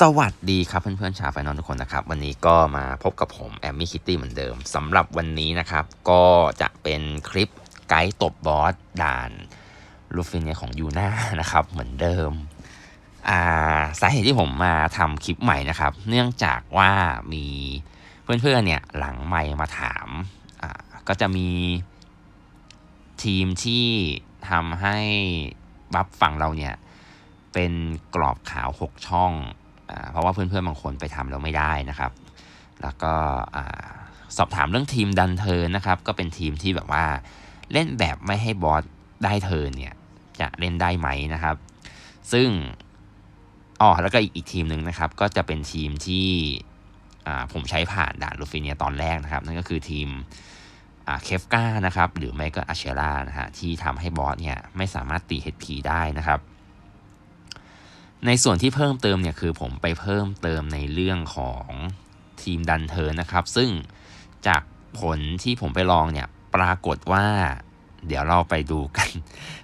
สวัสดีครับเพื่อนๆชาวไฟนอลทุกคนนะครับ วันนี้ก็มาพบกับผมแอมมี่คิตตี้เหมือนเดิมสำหรับวันนี้นะครับ ก็จะเป็นคลิปไกด์ตบบอสด่านลูฟินเนียของยูน่านะครับเหมือนเดิมอ่าสาเหตุที่ผมมาทำคลิปใหม่นะครับ เนื่องจากว่ามีเพื่อนๆเนี่ยหลังไม่มาถามอ่าก็จะมีทีมที่ทำให้บัฟฝั่งเราเนี่ยเป็นกรอบขาว 6 ช่อง เพราะว่าเพื่อนๆบางคนไปทำแล้วไม่ได้นะครับ แล้วก็สอบถามเรื่องทีมดันเทิร์นนะครับ ก็เป็นทีมที่แบบว่าเล่นแบบไม่ให้บอสได้เทิร์นเนี่ยจะเล่นได้ไหมนะครับ ซึ่งอ๋อแล้วก็อีกอกทีมหนึ่งนะครับ ก็จะเป็นทีมที่ผมใช้ผ่านด่านลูฟิเนียตอนแรกนะครับ นั่นก็คือทีมเคฟก้านะครับ หรือไม่ก็อาเชล่านะฮะที่ทำให้บอสเนี่ยไม่สามารถตี HP ได้นะครับ ในส่วนที่เพิ่มเติมเนี่ยคือผมไปเพิ่มเติมในเรื่องของทีมดันเทิร์นนะครับ ซึ่งจากผลที่ผมไปลองเนี่ยปรากฏว่า เดี๋ยวเราไปดูกัน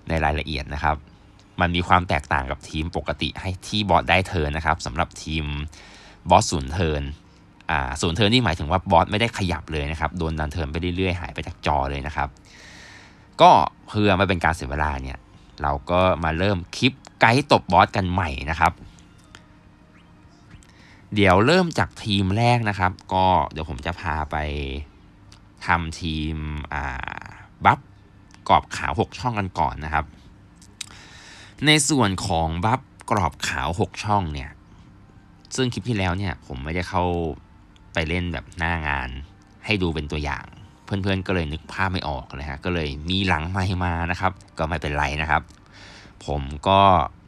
ในรายละเอียดนะครับ มันมีความแตกต่างกับทีมปกติให้ที่บอสได้เทิร์นนะครับสำหรับทีมบอสศูนย์เทิร์นอ่าศูนย์เทิร์นนี่หมายถึงว่าบอสไม่ได้ขยับเลยนะครับโดนดันเทิร์นไปเรื่อยๆหายไปจากจอเลยนะครับ ก็เพื่อไม่เป็นการเสียเวลาเนี่ย เราก็มาเริ่มคลิปไกด์ตบบอสกันใหม่นะครับ เดี๋ยวเริ่มจากทีมแรกนะครับ ก็เดี๋ยวผมจะพาไปทำทีมบัฟกรอบขาว 6 ช่องกันก่อนนะครับ ในส่วนของบัฟกรอบขาว 6 ช่องเนี่ย ซึ่งคลิปที่แล้วเนี่ยผมไม่ได้เข้าไปเล่นแบบหน้างานให้ดูเป็นตัวอย่าง เพื่อนๆก็เลยนึกภาพไม่ออกเลยฮะก็เลยมีหลังไมค์มานะครับ ก็ไม่เป็นไรนะครับ ผมก็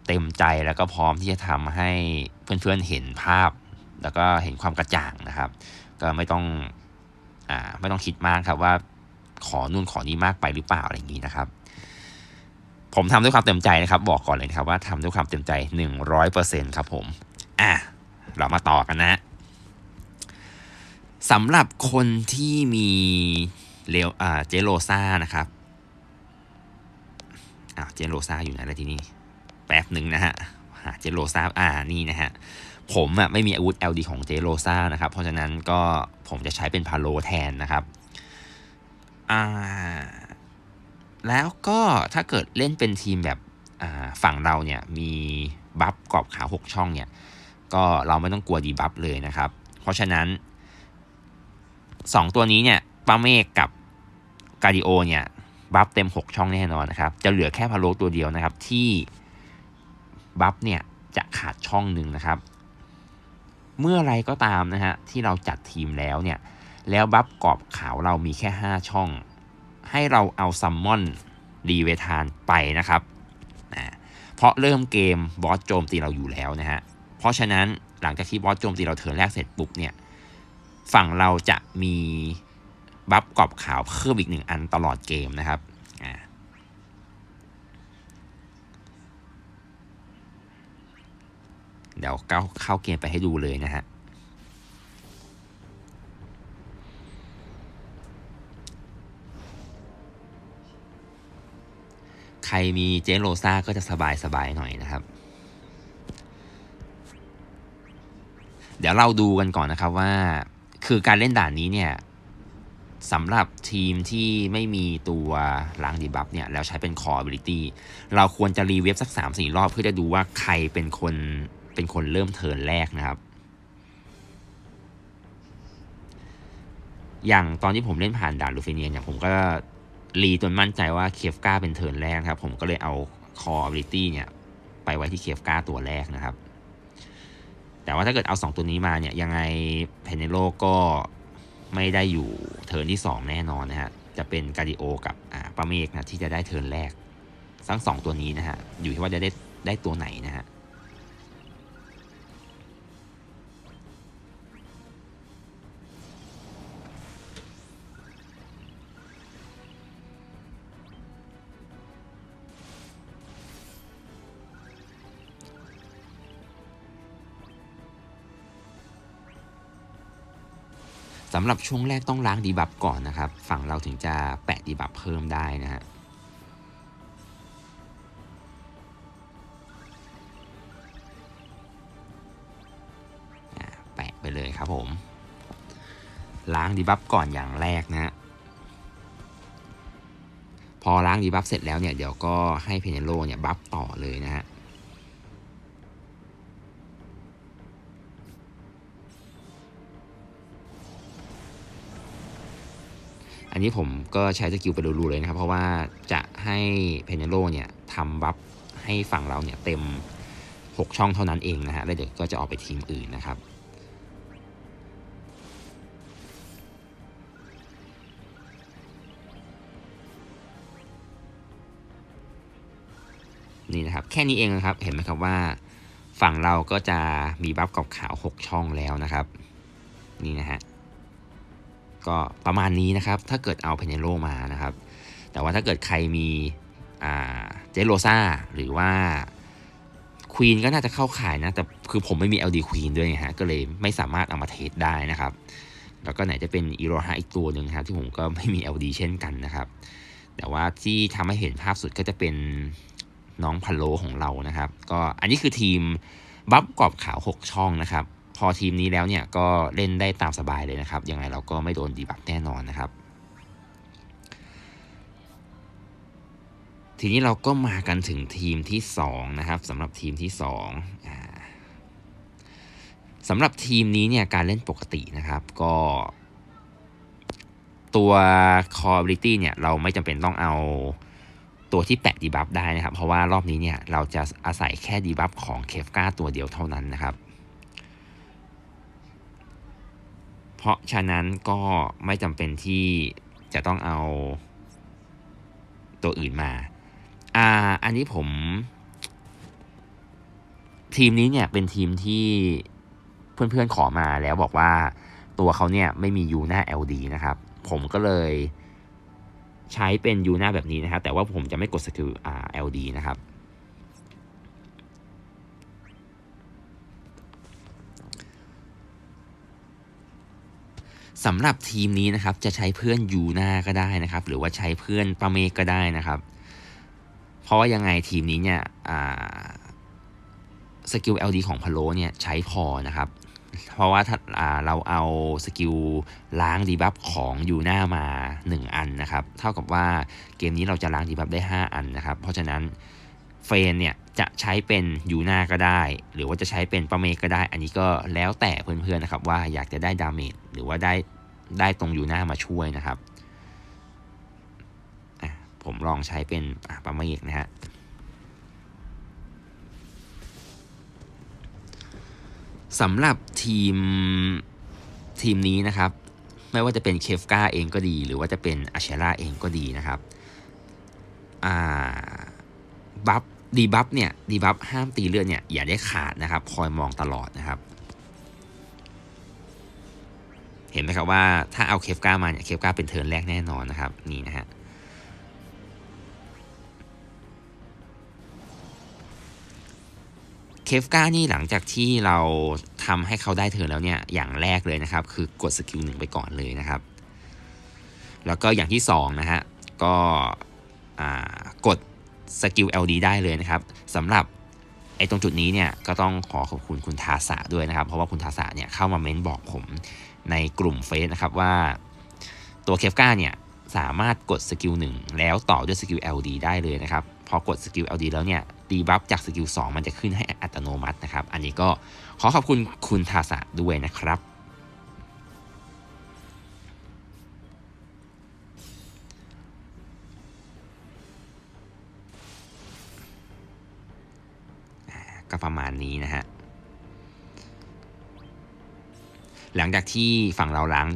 เต็มใจแล้วก็พร้อมที่จะทำให้เพื่อนๆเห็นภาพ แล้วก็เห็นความกระจ่างนะครับ ก็ไม่ต้องอ่าไม่ต้องคิดมากครับว่าขอนู่นขอนี้มากไปหรือเปล่าอะไรอย่างนี้นะครับ ผมทำด้วยความเต็มใจนะครับ บอกก่อนเลยนะครับว่าทำด้วยความเต็มใจ 100%ครับผมอะเรามาต่อกันนะสำหรับคนที่มี เลวอ่าเจโรซ่านะครับอ่าเจโรซาอยู่ไหนแล้วที่นี้แป๊บหนึ่งนะฮะหาเจโรซาอ่านี่นะฮะผมอะไม่มีอาวุธ LD ของเจโรซานะครับ เพราะฉะนั้นก็ผมจะใช้เป็นพาโลแทนนะครับอ่าแล้วก็ถ้าเกิดเล่นเป็นทีมแบบอ่าฝั่งเราเนี่ยมีบัฟกรอบขาว 6 ช่องเนี่ยก็เราไม่ต้องกลัวดีบัฟเลยนะครับ เพราะฉะนั้น 2 ตัวนี้เนี่ย ปาเมฆกับกาดิโอเนี่ยบัฟเต็ม 6 ช่องแน่นอนนะครับ จะเหลือแค่พาโลตัวเดียวนะครับ ที่บัฟเนี่ยจะขาดช่องหนึ่งนะครับ เมื่อไรก็ตามนะฮะที่เราจัดทีมแล้วเนี่ย แล้วบัฟกรอบขาวเรามีแค่ 5 ช่อง ให้เราเอาซัมมอนรีเวทานไปนะครับนะเพราะเริ่มเกมบอสโจมตีเราอยู่แล้วนะฮะ เพราะฉะนั้นหลังจากที่บอสโจมตีเราเทิร์นแรกเสร็จปุ๊บเนี่ย ฝั่งเราจะมี บัฟกรอบขาวเพิ่มอีกหนึ่งอันตลอดเกมนะครับเดี๋ยวเข้าเข้าเกมไปให้ดูเลยนะฮะใครมีเจโรซ่าก็จะสบายสบายหน่อยนะครับ เดี๋ยวเราดูกันก่อนนะครับว่า คือการเล่นด่านนี้เนี่ย สำหรับทีมที่ไม่มีตัวล้างดีบัฟเนี่ย แล้วใช้เป็น core ability เราควรจะรีเวฟสัก 3-4 รอบเพื่อจะดูว่าใครเป็นคนเป็นคนเริ่มเทิร์นแรกนะครับ อย่างตอนที่ผมเล่นผ่านด่านลูฟิเนียเนี่ยผมก็รีจนมั่นใจว่าเคฟกาเป็นเทิร์นแรกครับ ผมก็เลยเอา core ability เนี่ย ไปไว้ที่เคฟกาตัวแรกนะครับ แต่ว่าถ้าเกิดเอา 2 ตัวนี้มาเนี่ยยังไงเพนเนโลก็ ไม่ได้อยู่เทิร์นที่ 2 แน่นอนนะฮะ จะเป็นการดิโอกับอ่าปาเมกนะที่จะได้เทิร์นแรกทั้งสองตัวนี้นะฮะ อยู่ที่ว่าจะได้ได้ตัวไหนนะฮะำหรับช่วงแรกต้องล้างดีบัฟก่อนนะครับ ฝั่งเราถึงจะแปะดีบัฟเพิ่มได้นะฮะแปะไปเลยครับผม ล้างดีบัฟก่อนอย่างแรกนะฮะพอล้างดีบัฟเสร็จแล้วเนี่ยเดี๋ยวก็ให้เพเนโลเนี่ยบัฟต่อเลยนะฮะ อันนี้ผมก็ใช้สกิลไปรูๆเลยนะครับ เพราะว่าจะให้เพเนโลเนี่ยทำบัฟให้ฝั่งเราเนี่ยเต็ม 6 ช่องเท่านั้นเองนะฮะแล้วเดี๋ยวก็จะออกไปทีมอื่นนะครับนี่นะครับแค่นี้เองนะครับเห็นไหมครับว่าฝั่งเราก็จะมีบัฟกับขาว 6 ช่องแล้วนะครับ นี่นะฮะ ก็ประมาณนี้นะครับ ถ้าเกิดเอาเพเนโลมานะครับ แต่ว่าถ้าเกิดใครมีเจโรซาหรือว่าควีนก็น่าจะเข้าข่ายนะ แต่คือผมไม่มี LD ควีนด้วยฮะก็เลยไม่สามารถเอามาเทรดได้นะครับ แล้วก็ไหนจะเป็นอีโรฮาอีกตัวหนึ่งครับที่ผมก็ไม่มี LD เช่นกันนะครับ แต่ว่าที่ทำให้เห็นภาพสุดก็จะเป็นน้องพัลโลของเรานะครับ ก็อันนี้คือทีมบัฟกรอบขาว 6 ช่องนะครับ พอทีมนี้แล้วเนี่ยก็เล่นได้ตามสบายเลยนะครับ ยังไงเราก็ไม่โดนดีบัฟแน่นอนนะครับ ทีนี้เราก็มากันถึงทีมที่ 2 นะครับสำหรับทีมที่2อ่าสำหรับทีมนี้เนี่ยการเล่นปกตินะครับก็ตัว core ability เนี่ยเราไม่จำเป็นต้องเอาตัวที่แปะดีบัฟได้นะครับ เพราะว่ารอบนี้เนี่ยเราจะอาศัยแค่ดีบัฟของเคฟกาตัวเดียวเท่านั้นนะครับ เพราะฉะนั้นก็ไม่จำเป็นที่จะต้องเอาตัวอื่นมา อ่า อันนี้ผม ทีมนี้เนี่ยเป็นทีมที่เพื่อนๆขอมาแล้วบอกว่าตัวเขาเนี่ยไม่มียูหน้า LD นะครับ ผมก็เลยใช้เป็นยูหน้าแบบนี้นะครับ แต่ว่าผมจะไม่กดสกิล LD นะครับ สำหรับทีมนี้นะครับจะใช้เพื่อนยูนาก็ได้นะครับ หรือว่าใช้เพื่อนปาเมกก็ได้นะครับ เพราะว่ายังไงทีมนี้เนี่ยสกิล LD ของพะโลเนี่ยใช้พอนะครับ เพราะว่าถ้าเราเอาสกิลล้างดีบัฟของยูน่ามา 1 อันนะครับ เท่ากับว่าเกมนี้เราจะล้างดีบัฟได้ 5 อันนะครับ เพราะฉะนั้นเฟนเนี่ยจะใช้เป็นยูน่าก็ได้ หรือว่าจะใช้เป็นปาเมกก็ได้ อันนี้ก็แล้วแต่เพื่อนๆนะครับว่าอยากจะได้ดาเมจ หรือว่าได้ได้ตรงอยู่หน่ามาช่วยนะครับ ผมลองใช้เป็นปาเมกนะฮะสำหรับทีมทีมนี้นะครับ ไม่ว่าจะเป็นเคฟกาเองก็ดี หรือว่าจะเป็นอาเชล่าเองก็ดีนะครับบัฟดีบัฟเนี่ยดีบัฟห้ามตีเลือดเนี่ยอย่าได้ขาดนะครับ คอยมองตลอดนะครับ เห็นไหมครับว่าถ้าเอาเคฟก้ามาเนี่ยเคฟก้าเป็นเทิร์นแรกแน่นอนนะครับนี่นะฮะเคฟก้านี่หลังจากที่เราทำให้เขาได้เทิร์นแล้วเนี่ยอย่างแรกเลยนะครับ คือกดสกิลหนึ่งไปก่อนเลยนะครับ แล้วก็อย่างที่2นะฮะก็กดสกิล LD ได้เลยนะครับสำหรับไอ้ตรงจุดนี้เนี่ยก็ต้องขอขอบคุณคุณทาสะด้วยนะครับ เพราะว่าคุณทาสะเนี่ยเข้ามาเม้นบอกผม ในกลุ่มเฟซนะครับว่าตัวเคฟก้าเนี่ยสามารถกดสกิล1แล้วต่อด้วยสกิล LD ได้เลยนะครับ พอกดสกิล LD แล้วเนี่ยดีบัฟจากสกิล2มันจะขึ้นให้อัตโนมัตินะครับ อันนี้ก็ขอขอบคุณคุณทาสะด้วยนะครับ ก็ประมาณนี้นะฮะ หลังจากที่ฝั่งเราล้าง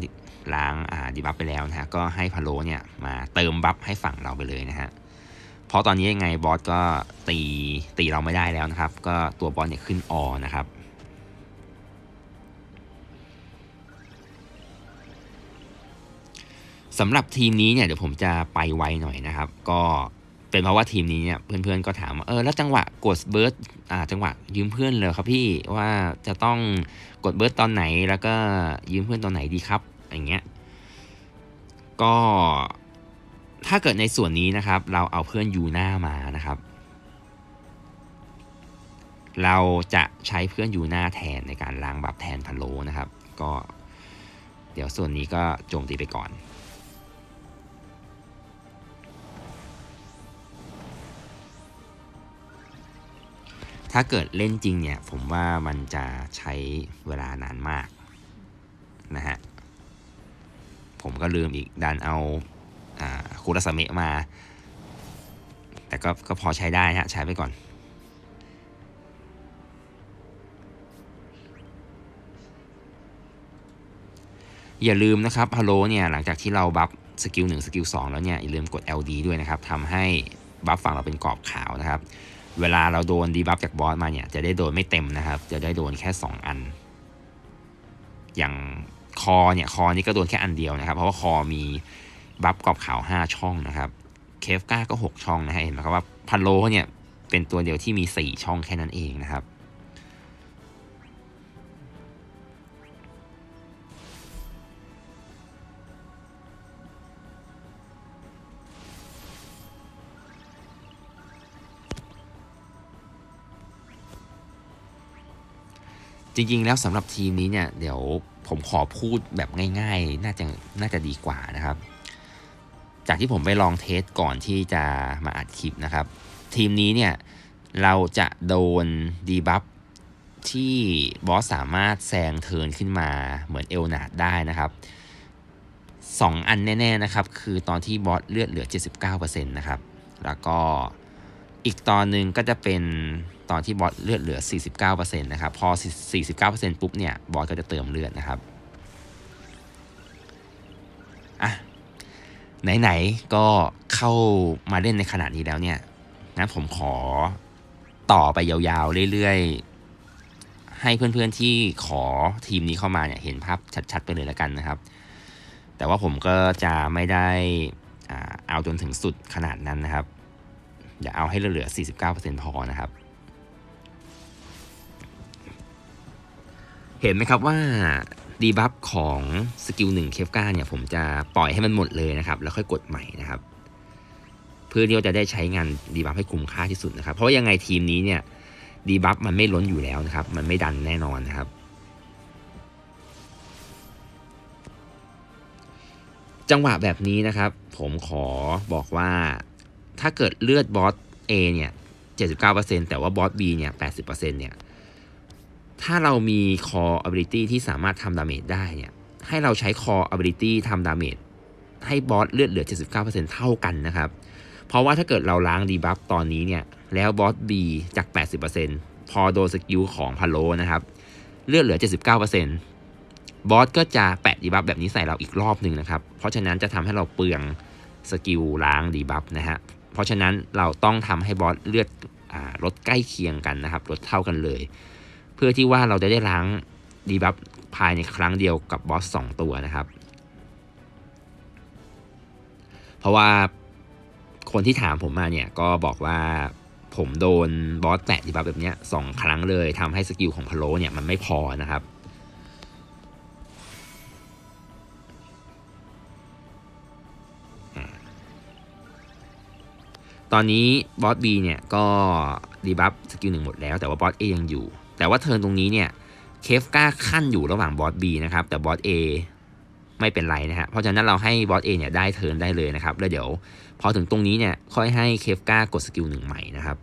ล้างดีบัฟไปแล้วนะฮะก็ให้พะโลเนี่ยมาเติมบัฟให้ฝั่งเราไปเลยนะฮะเพราะตอนนี้ยังไงบอสก็ตีตีเราไม่ได้แล้วนะครับ ก็ตัวบอสเนี่ยขึ้นออนะครับสำหรับทีมนี้เนี่ยเดี๋ยวผมจะไปไวหน่อยนะครับ ก็ เป็นเพราะว่าทีมนี้เนี่ยเพื่อนๆก็ถามว่าเออแล้วจังหวะกดเบิร์ดอ่าจังหวะยืมเพื่อนเลยครับพี่ว่าจะต้องกดเบิร์ดตอนไหนแล้วก็ยืมเพื่อนตอนไหนดีครับอย่างเงี้ยก็ถ้าเกิดในส่วนนี้นะครับ เราเอาเพื่อนยูหน้ามานะครับ เราจะใช้เพื่อนยูหน้าแทนในการล้างบัฟแทนพะโลนะครับ ก็ เดี๋ยวส่วนนี้ก็โจมตีไปก่อน ถ้าเกิดเล่นจริงเนี่ย ผมว่ามันจะใช้เวลานานมากนะฮะ ผมก็ลืมอีกดันเอาอคูรสเมะมา แต่ก็ก็พอใช้ได้ฮะ ใช้ไปก่อน อย่าลืมนะครับฮัลโหลเนี่ย หลังจากที่เราบัฟสกิลหนึ่งสกิลสองแล้วเนี่ย อย่าลืมกด LD ด้วยนะครับทำให้บัฟฝั่งเราเป็นกรอบขาวนะครับ เวลาเราโดนดีบัฟจากบอสมาเนี่ยจะได้โดนไม่เต็มนะครับ จะได้โดนแค่ 2 อัน อย่างคอเนี่ยคอนี่ก็โดนแค่อันเดียวนะครับ เพราะว่าคอมีบัฟกรอบขาว 5 ช่องนะครับเคฟก้าก็ 6 ช่องนะฮะเห็นไหมครับว่าพันโลเนี่ยเป็นตัวเดียวที่มี 4 ช่องแค่นั้นเองนะครับ จริงๆ แล้วสำหรับทีมนี้เนี่ยเดี๋ยวผมขอพูดแบบง่าย ๆ น่าจะน่าจะดีกว่านะครับ จากที่ผมไปลองเทสก่อนที่จะมาอัดคลิปนะครับ ทีมนี้เนี่ยเราจะโดนดีบัฟที่บอสสามารถแซงเทิร์นขึ้นมาเหมือนเอลนาดได้นะครับ 2 อันแน่ ๆ นะครับ คือตอนที่บอสเลือดเหลือ 79%นะครับ แล้วก็อีกตอนหนึ่งก็จะเป็น ตอนที่บอสเลือดเหลือ 49%นะครับ พอ 49%ปุ๊บเนี่ย บอสก็จะเติมเลือดนะครับ อะ ไหน ๆ ก็เข้ามาเล่นในขนาดนี้แล้วเนี่ย งั้นผมขอต่อไปยาวๆ เรื่อยๆ ให้เพื่อนๆที่ขอทีมนี้เข้ามาเนี่ย เห็นภาพชัดๆ ไปเลยแล้วกันนะครับ แต่ว่าผมก็จะไม่ได้อ่าเอาจนถึงสุดขนาดนั้นนะครับเดี๋ยวเอาให้เหลือ 49%พอนะครับ เห็นไหมครับว่าดีบัฟของสกิลหนึ่งเคฟก้าเนี่ยผมจะปล่อยให้มันหมดเลยนะครับ แล้วค่อยกดใหม่นะครับ เพื่อที่เราจะได้ใช้งานดีบัฟให้คุ้มค่าที่สุดนะครับ เพราะยังไงทีมนี้เนี่ยดีบัฟมันไม่ล้นอยู่แล้วนะครับ มันไม่ดันแน่นอนนะครับ จังหวะแบบนี้นะครับ ผมขอบอกว่าถ้าเกิดเลือดบอส A เนี่ย 79%แต่ว่าบอส B เนี่ย 80%เนี่ย ถ้าเรามี core ability ที่สามารถทำดาเมจได้เนี่ย ให้เราใช้ core ability ทำดาเมจให้บอสเลือดเหลือ 79%เท่ากันนะครับ เพราะว่าถ้าเกิดเราล้างดีบัฟตอนนี้เนี่ย แล้วบอส B จาก 80%พอโดนสกิลของพาโลนะครับ เลือดเหลือ 79%บอสก็จะแปะดีบัฟแบบนี้ใส่เราอีกรอบหนึ่งนะครับ เพราะฉะนั้นจะทำให้เราเปลืองสกิลล้างดีบัฟนะฮะ เพราะฉะนั้นเราต้องทำให้บอสเลือดอลดใกล้เคียงกันนะครับ ลดเท่ากันเลย เพื่อที่ว่าเราจะได้ล้างดีบัฟภายในครั้งเดียวกับบอสสองตัวนะครับ เพราะว่าคนที่ถามผมมาเนี่ยก็บอกว่าผมโดนบอสแตะดีบัฟแบบเนี้ยสองครั้งเลยทำให้สกิลของพะโลเนี่ยมันไม่พอนะครับตอนนี้บอส B เนี่ยก็ดีบัฟสกิลหนึ่งหมดแล้วแต่ว่าบอส A ยังอยู่ แต่ว่าเทิร์นตรงนี้เนี่ยเคฟก้าขั้นอยู่ระหว่างบอส B นะครับ แต่บอส A ไม่เป็นไรนะฮะ เพราะฉะนั้นเราให้บอส A เนี่ยได้เทิร์นได้เลยนะครับ แล้วเดี๋ยวพอถึงตรงนี้เนี่ยค่อยให้เคฟก้ากดสกิลหนึ่งใหม่นะครับ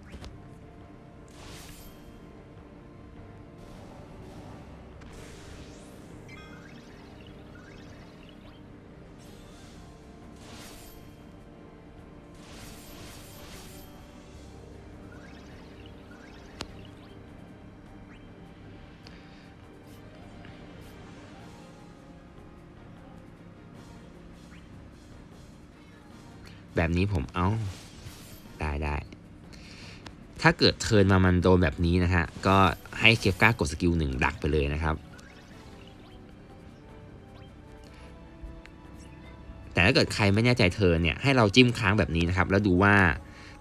แบบนี้ผมเอาได้ได้ถ้าเกิดเทินมามันโดนแบบนี้นะฮะ ก็ให้เคฟก้ากดสกิลหนึ่งดักไปเลยนะครับ แต่ถ้าเกิดใครไม่แน่ใจเทินเนี่ยให้เราจิ้มค้างแบบนี้นะครับ แล้วดูว่า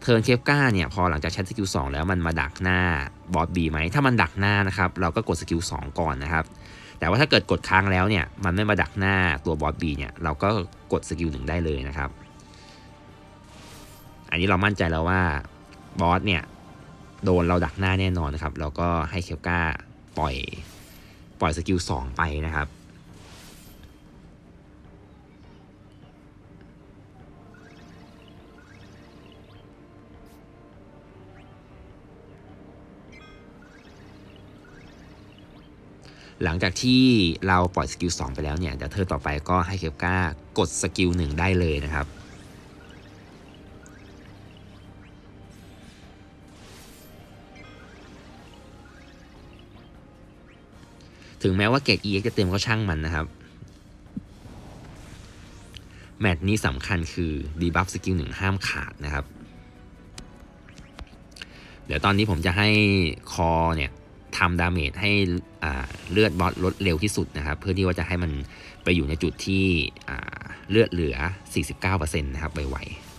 เทินเคฟก้าเนี่ยพอหลังจากใช้สกิลสองแล้วมันมาดักหน้าบอสบีไหมถ้ามันดักหน้านะครับ เราก็กดสกิลสองก่อนนะครับ แต่ว่าถ้าเกิดกดค้างแล้วเนี่ยมันไม่มาดักหน้าตัวบอสบีเนี่ยเราก็กดสกิลหนึ่งได้เลยนะครับ อันนี้เรามั่นใจแล้วว่าบอสเนี่ยโดนเราดักหน้าแน่นอนนะครับแล้วก็ให้เคลก้าปล่อยปล่อยสกิล2ไปนะครับหลังจากที่เราปล่อยสกิล2ไปแล้วเนี่ยเดี๋ยวเธอต่อไปก็ให้เคปก้ากดสกิล1ได้เลยนะครับ ถึงแม้ว่าเกรด EX จะเต็มก็ช่างมันนะครับ แมตช์นี้สำคัญคือดีบัฟสกิลหนึ่งห้ามขาดนะครับ เดี๋ยวตอนนี้ผมจะให้คอเนี่ยทำดาเมจให้อ่าเลือดบอสลดเร็วที่สุดนะครับ เพื่อที่ว่าจะให้มันไปอยู่ในจุดที่อ่าเลือดเหลือ 49%นะครับไวๆ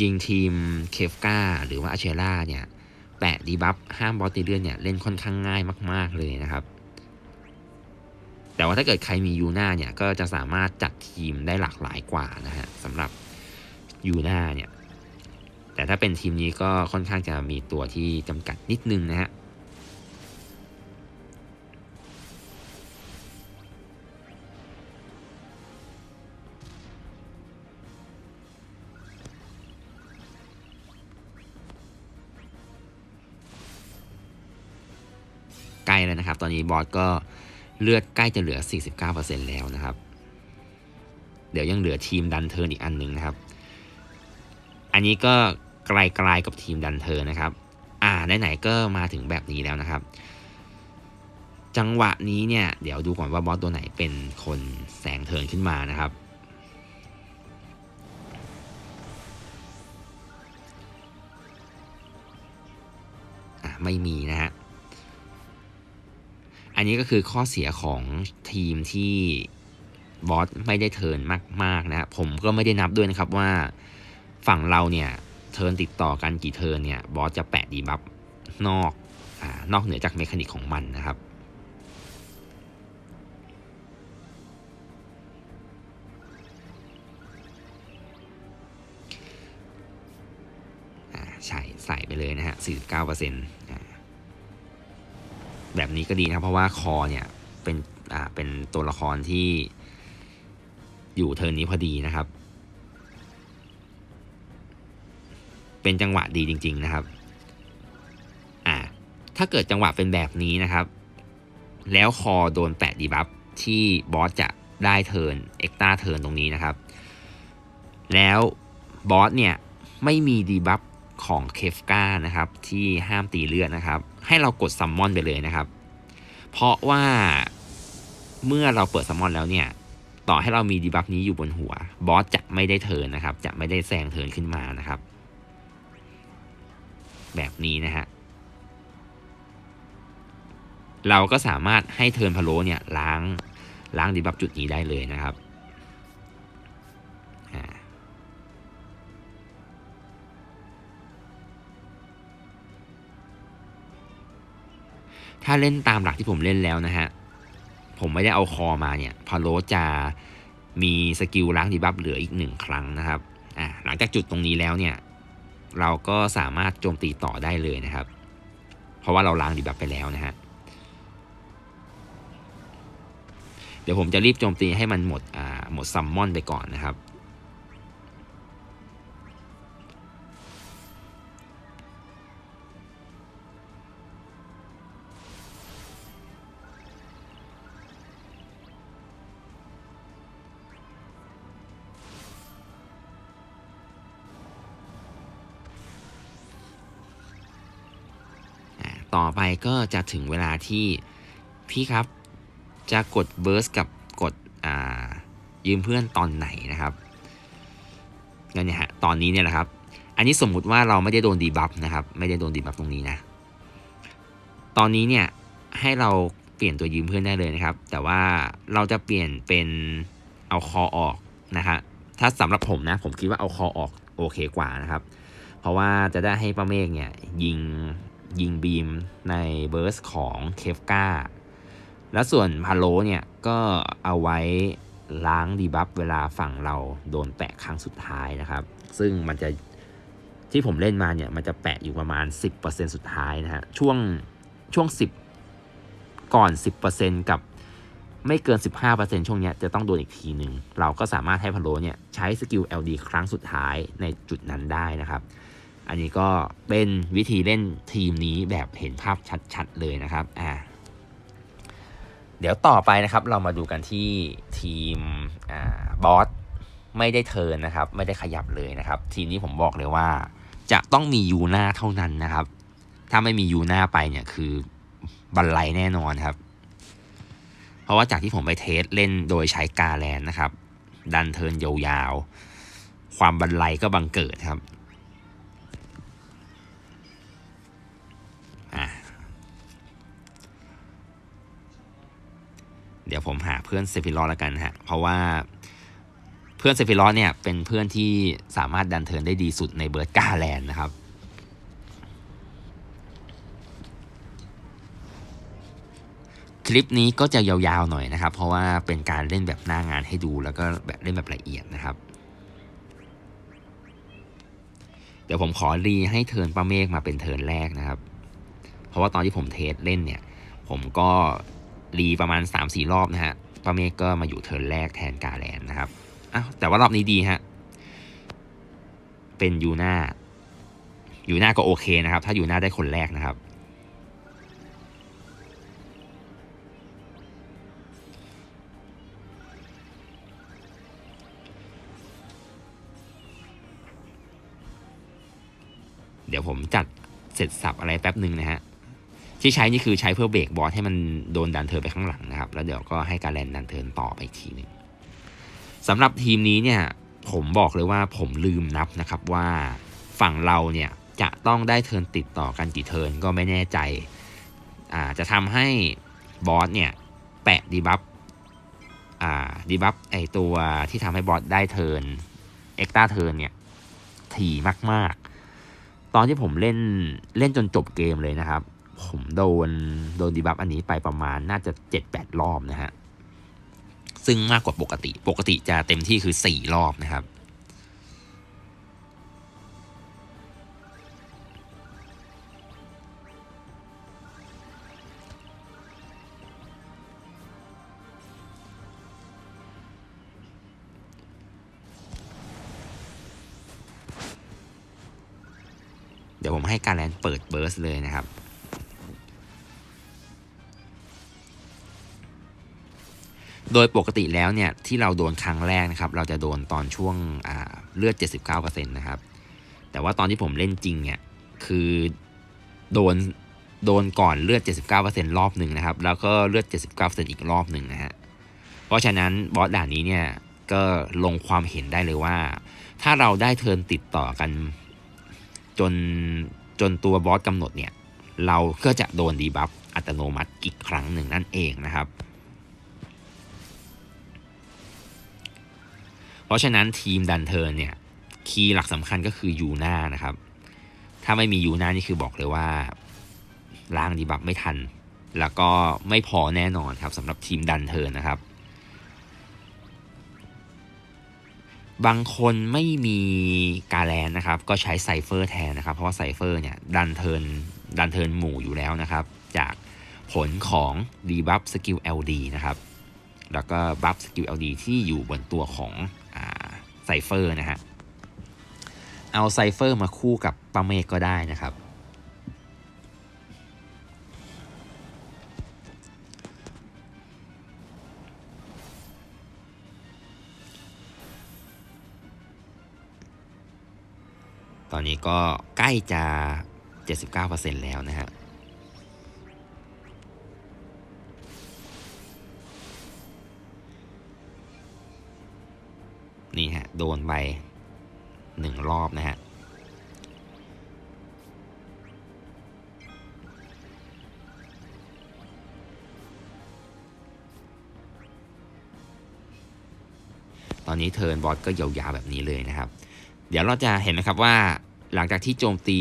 จริงๆ ทีมเคฟกาหรือว่าอาเชล่าเนี่ยแปะดีบัฟห้ามบอสตีเลื่อนเนี่ยเล่นค่อนข้างง่ายมาก ๆ เลยนะครับ แต่ว่าถ้าเกิดใครมียูน่าเนี่ยก็จะสามารถจัดทีมได้หลากหลายกว่านะฮะสำหรับยูน่าเนี่ยแต่ถ้าเป็นทีมนี้ก็ค่อนข้างจะมีตัวที่จำกัดนิดนึงนะฮะ อนนี้บอสก็เลือดใกล้จะเหลือ 49%แล้วนะครับ เดี๋ยวยังเหลือทีมดันเทิร์นอีกอันหนึ่งนะครับ อันนี้ก็ไกลๆกับทีมดันเทิร์นนะครับ อ่าไหนๆก็มาถึงแบบนี้แล้วนะครับ จังหวะนี้เนี่ยเดี๋ยวดูก่อนว่าบอสตัวไหนเป็นคนแสงเทิร์นขึ้นมานะครับอะไม่มีนะฮะ อันนี้ก็คือข้อเสียของทีมที่บอสไม่ได้เทิร์นมากๆนะครับผมก็ไม่ได้นับด้วยนะครับว่าฝั่งเราเนี่ยเทิร์นติดต่อกันกี่เทิร์นเนี่ยบอสจะแปะดีบัฟนอกอนอกเหนือจากเมคานิกของมันนะครับอ่าใช่ใส่ไปเลยนะฮะ49%อ่า แบบนี้ก็ดีนะครับเพราะว่าคอเนี่ยเป็นอ่าเป็นตัวละครที่อยู่เทิร์นนี้พอดีนะครับ เป็นจังหวะดีจริง ๆนะครับอ่าถ้าเกิดจังหวะเป็นแบบนี้นะครับ แล้วคอโดนแปะดีบัฟที่บอสจะได้เทิร์นเอ็กตาเทิร์นตรงนี้นะครับ แล้วบอสเนี่ยไม่มีดีบัฟ ของเคฟกานะครับ ที่ห้ามตีเลือดนะครับ ให้เรากดซัมมอนไปเลยนะครับ เพราะว่าเมื่อเราเปิดซัมมอนแล้วเนี่ย ต่อให้เรามีดีบัฟนี้อยู่บนหัว บอสจะไม่ได้เทินนะครับ จะไม่ได้แซงเทินขึ้นมานะครับ แบบนี้นะฮะเราก็สามารถให้เทินพะโลเนี่ยล้างล้างดีบัฟจุดนี้ได้เลยนะครับ ถ้าเล่นตามหลักที่ผมเล่นแล้วนะฮะ ผมไม่ได้เอาคอมาเนี่ย พาโลจะมีสกิลล้างดีบัฟเหลืออีกหนึ่งครั้งนะครับ อ่า หลังจากจุดตรงนี้แล้วเนี่ย เราก็สามารถโจมตีต่อได้เลยนะครับ เพราะว่าเราล้างดีบัฟไปแล้วนะฮะ เดี๋ยวผมจะรีบโจมตีให้มันหมด อ่า หมดซัมมอนไปก่อนนะครับ ก็จะถึงเวลาที่พี่ครับจะกดเบิร์สกับกดยืมเพื่อนตอนไหนนะครับนั่นเนี่ยฮะตอนนี้เนี่ยแหละครับ อันนี้สมมุติว่าเราไม่ได้โดนดีบัฟนะครับไม่ได้โดนดีบัฟตรงนี้นะตอนนี้เนี่ยให้เราเปลี่ยนตัวยืมเพื่อนได้เลยนะครับ แต่ว่าเราจะเปลี่ยนเป็นเอาคอออกนะฮะถ้าสำหรับผมนะผมคิดว่าเอาคอออกโอเคกว่านะครับ เพราะว่าจะได้ให้ป้าเมฆเนี่ยยิง ยิงบีมในเบิร์สของเคฟกาแล้วส่วนพาโลเนี่ยก็เอาไว้ล้างดีบัฟเวลาฝั่งเราโดนแปะครั้งสุดท้ายนะครับ ซึ่งมันจะที่ผมเล่นมาเนี่ยมันจะแปะอยู่ประมาณ 10%สุดท้ายนะฮะช่วงช่วง 10 ก่อน 10%กับไม่เกิน 15%ช่วงเนี้ยจะต้องโดนอีกทีหนึ่ง เราก็สามารถให้พะโลเนี่ยใช้สกิล LD ครั้งสุดท้ายในจุดนั้นได้นะครับ อันนี้ก็เป็นวิธีเล่นทีมนี้แบบเห็นภาพชัดๆเลยนะครับอ่าเดี๋ยวต่อไปนะครับเรามาดูกันที่ทีมอ่าบอสไม่ได้เทิร์นนะครับ ไม่ได้ขยับเลยนะครับ ทีมนี้ผมบอกเลยว่า จะต้องมียูหน้าเท่านั้นนะครับ ถ้าไม่มียูหน้าไปเนี่ยคือบันไลแน่นอนครับ เพราะว่าจากที่ผมไปเทสเล่นโดยใช้กาแลนนะครับ ดันเทิร์นยาวๆความบันไลก็บังเกิดครับ เดี๋ยวผมหาเพื่อนเซฟิลอสแล้วกันฮะ เพราะว่าเพื่อนเซฟิลอสเนี่ยเป็นเพื่อนที่สามารถดันเทิร์นได้ดีสุดในเบิร์ดกาแลนนะครับคลิปนี้ก็จะยาวๆหน่อยนะครับ เพราะว่าเป็นการเล่นแบบหน้างานให้ดูแล้วก็แบบเล่นแบบละเอียดนะครับ เดี๋ยวผมขอรีให้เทินป้าเมฆมาเป็นเทินแรกนะครับ เพราะว่าตอนที่ผมเทสเล่นเนี่ย ผมก็ รีประมาณ 3-4 รอบนะฮะป้าเมฆก็มาอยู่เทิร์นแรกแทนกาแลนนะครับอ้าวแต่ว่ารอบนี้ดีฮะ เป็นยูน่ายูน่าก็โอเคนะครับ ถ้ายูน่าได้คนแรกนะครับ เดี๋ยวผมจัดเสร็จสับอะไรแป๊บหนึ่งนะฮะ ที่ใช้นี่คือใช้เพื่อเบรกบอสให้มันโดนดันเทินไปข้างหลังนะครับ แล้วเดี๋ยวก็ให้การแลนดันเทินต่อไปอีกทีหนึ่งสำหรับทีมนี้เนี่ยผมบอกเลยว่าผมลืมนับนะครับว่าฝั่งเราเนี่ยจะต้องได้เทินติดต่อกันกี่เทินก็ไม่แน่ใจอ่าจะทำให้บอสเนี่ยแปะดีบัฟอ่าดีบัฟไอตัวที่ทำให้บอสได้เทินเอ็กตาเทินเนี่ยถี่มากๆ ตอนที่ผมเล่นเล่นจนจบเกมเลยนะครับ ผมโดนโดนดีบัฟอันนี้ไปประมาณน่าจะ 7-8 รอบนะฮะ ซึ่งมากกว่าปกติ ปกติจะเต็มที่คือ 4 รอบนะครับเดี๋ยวผมให้การแลนเปิดเบิร์สเลยนะครับ โดยปกติแล้วเนี่ยที่เราโดนครั้งแรกนะครับ เราจะโดนตอนช่วงเลือด 79%นะครับ แต่ว่าตอนที่ผมเล่นจริงเนี่ยคือโดนโดนก่อนเลือด 79%รอบหนึ่งนะครับ แล้วก็เลือด 79%อีกรอบหนึ่งนะฮะ เพราะฉะนั้นบอสด่านนี้เนี่ยก็ลงความเห็นได้เลยว่า ถ้าเราได้เทิร์นติดต่อกัน จนจนตัวบอสกำหนดเนี่ย เราก็จะโดนดีบัฟอัตโนมัติอีกครั้งหนึ่งนั่นเองนะครับ เพราะฉะนั้นทีมดันเทิร์นเนี่ยคีย์หลักสำคัญก็คือยูน่านะครับ ถ้าไม่มียูน่านี่คือบอกเลยว่าล้างดีบัฟไม่ทัน แล้วก็ไม่พอแน่นอนครับสำหรับทีมดันเทิร์นนะครับ บางคนไม่มีกาแลนนะครับ ก็ใช้ไซเฟอร์แทนนะครับ เพราะว่าไซเฟอร์เนี่ยดันเทิร์นดันเทิร์นหมู่อยู่แล้วนะครับ จากผลของดีบัฟสกิล LD นะครับ แล้วก็บัฟสกิล LD ที่อยู่บนตัวของ ไซเฟอร์นะฮะ เอาไซเฟอร์มาคู่กับปาเมกก็ได้นะครับ ตอนนี้ก็ใกล้จะ 79%แล้วนะฮะ ดนไปหนึ่งรอบนะฮะตอนนี้เทิร์นบอสก็ยาวๆแบบนี้เลยนะครับ เดี๋ยวเราจะเห็นนะครับว่าหลังจากที่โจมตี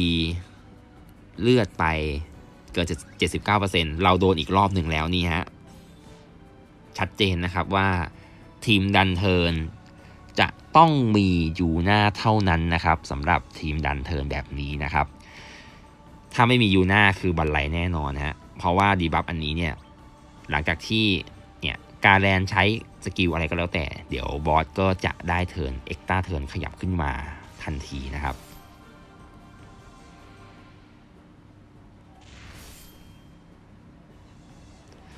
เลือดไปเกิน79%เราโดนอีกรอบหนึ่งแล้วนี่ฮะ ชัดเจนนะครับว่าทีมดันเทิร์น ต้องมียูน่าเท่านั้นนะครับสำหรับทีมดันเทิร์นแบบนี้นะครับ ถ้าไม่มียูน่าคือบันไลแน่นอนฮะเพราะว่าดีบัฟอันนี้เนี่ยหลังจากที่เนี่ยการแลนใช้สกิลอะไรก็แล้วแต่ เดี๋ยวบอสก็จะได้เทิร์นเอ็กต a าเทิร์นขยับขึ้นมาทันทีนะครับ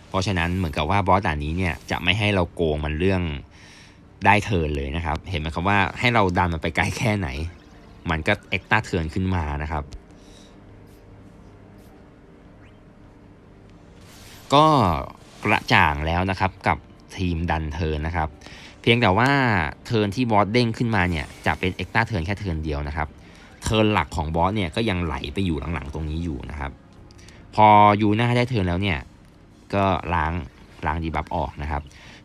เพราะฉะนั้นเหมือนกับว่าบอสด่านนี้เนี่ยจะไม่ให้เราโกงมันเรื่อง ได้เทินเลยนะครับ เห็นไหมครับว่าให้เราดันมันไปไกลแค่ไหน มันก็เอ็กต a าเทินขึ้นมานะครับ ก็กระจ่างแล้วนะครับกับทีมดันเทินนะครับ เพียงแต่ว่าเทินที่บอสเด้งขึ้นมาเนี่ยจะเป็นเอ็กต a าเทินแค่เทินเดียวนะครับ เทินหลักของบอสเนี่ยก็ยังไหลไปอยู่หลังๆตรงนี้อยู่นะครับ พอยูหน้าได้เทินแล้วเนี่ยก็ล้าง ล้างดีบัฟออกนะครับ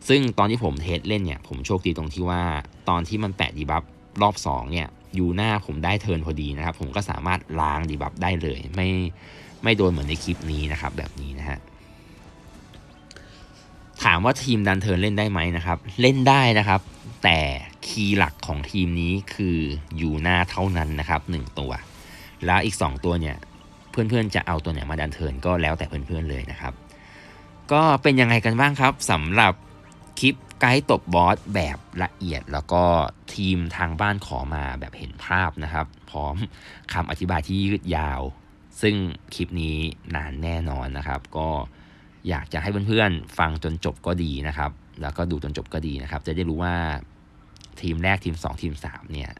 ซึ่งตอนที่ผมเทสเล่นเนี่ย ผมโชคดีตรงที่ว่าตอนที่มันแปะดีบัฟรอบ2เนี่ยยูหน้าผมได้เทิร์นพอดีนะครับ ผมก็สามารถล้างดีบัฟได้เลย ไม่ไม่โดนเหมือนในคลิปนี้นะครับ แบบนี้นะฮะถามว่าทีมดันเทิร์นเล่นได้ไหมนะครับ เล่นได้นะครับ แต่คีย์หลักของทีมนี้คือยูหน้าเท่านั้นนะครับหนึ่งตัว แล้วอีก 2 ตัวเนี่ยเพื่อนๆจะเอาตัวไหนมาดันเทิร์นก็แล้วแต่เพื่อนๆเลยนะครับ ก็เป็นยังไงกันบ้างครับสำหรับคลิปไกด์ตบบอสแบบละเอียด แล้วก็ทีมทางบ้านขอมาแบบเห็นภาพนะครับ พร้อมคำอธิบายที่ยืดยาว ซึ่งคลิปนี้นานแน่นอนนะครับ ก็อยากจะให้เพื่อนๆฟังจนจบก็ดีนะครับ แล้วก็ดูจนจบก็ดีนะครับ จะได้รู้ว่าทีมแรกทีม 2 ทีม 3 เนี่ย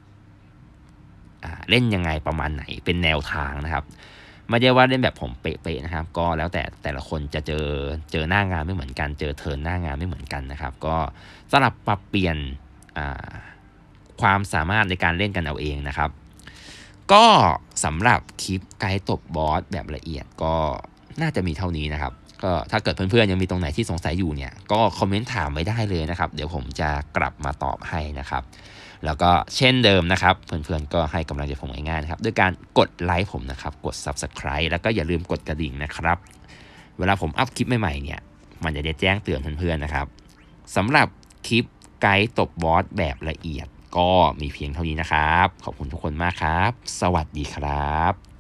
เล่นยังไงประมาณไหนเป็นแนวทางนะครับ ไม่ได้ว่าเล่นแบบผมเป๊ะๆนะครับ ก็แล้วแต่แต่ละคนจะเจอเจอหน้างานไม่เหมือนกัน เจอเทินหน้างานไม่เหมือนกันนะครับ ก็สลับปรับเปลี่ยนอ่าความสามารถในการเล่นกันเอาเองนะครับ ก็สำหรับคลิปไกด์ตบบอสแบบละเอียดก็น่าจะมีเท่านี้นะครับก็ถ้าเกิดเพื่อนๆยังมีตรงไหนที่สงสัยอยู่เนี่ยก็คอมเมนต์ถามไว้ได้เลยนะครับ เดี๋ยวผมจะกลับมาตอบให้นะครับ แล้วก็เช่นเดิมนะครับ เพื่อนๆ ก็ให้กำลังใจผมง่ายๆนะครับ ด้วยการกดไลค์ผมนะครับ กด Subscribe แล้วก็อย่าลืมกดกระดิ่งนะครับ เวลาผมอัพคลิปใหม่ๆเนี่ย มันจะได้แจ้งเตือนเพื่อนๆนะครับสำหรับคลิปไกด์ตบบอสแบบละเอียด ก็มีเพียงเท่านี้นะครับ ขอบคุณทุกคนมากครับ สวัสดีครับ